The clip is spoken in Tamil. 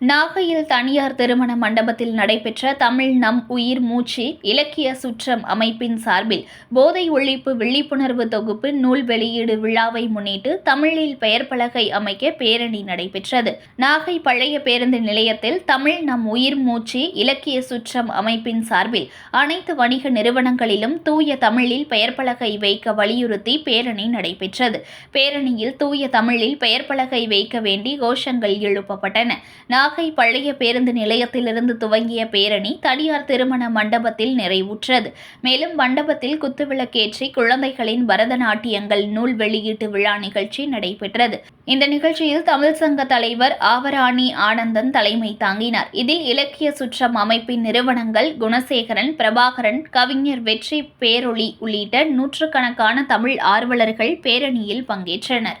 நாகையில் தனியார் திருமண மண்டபத்தில் நடைபெற்ற தமிழ் நம் உயிர் மூச்சு இலக்கிய சுற்றம் அமைப்பின் சார்பில் போதை ஒழிப்பு விழிப்புணர்வு தொகுப்பு நூல் வெளியீடு விழாவை முன்னிட்டு தமிழில் பெயர் பலகை அமைக்க பேரணி நடைபெற்றது. நாகை பழைய பேருந்து நிலையத்தில் தமிழ் நம் உயிர் மூச்சு இலக்கிய சுற்றம் அமைப்பின் சார்பில் அனைத்து வணிக நிறுவனங்களிலும் தூய தமிழில் பெயர் பலகை வைக்க வலியுறுத்தி பேரணி நடைபெற்றது. பேரணியில் தூய தமிழில் பெயர் பலகை வைக்க வேண்டி கோஷங்கள் எழுப்பப்பட்டன. நாகை பழைய பேருந்து நிலையத்திலிருந்து துவங்கிய பேரணி தனியார் திருமண மண்டபத்தில் நிறைவுற்றது. மேலும் மண்டபத்தில் குத்துவிளக்கேற்றி குழந்தைகளின் பரதநாட்டியங்கள் நூல் வெளியீட்டு விழா நிகழ்ச்சி நடைபெற்றது. இந்த நிகழ்ச்சியில் தமிழ் சங்க தலைவர் ஆவராணி ஆனந்தன் தலைமை தாங்கினார். இதில் இலக்கிய சுற்றம் அமைப்பின் நிறுவனங்கள் குணசேகரன் பிரபாகரன் கவிஞர் வெற்றி பேரொளி உள்ளிட்ட நூற்றுக்கணக்கான தமிழ் ஆர்வலர்கள் பேரணியில் பங்கேற்றனர்.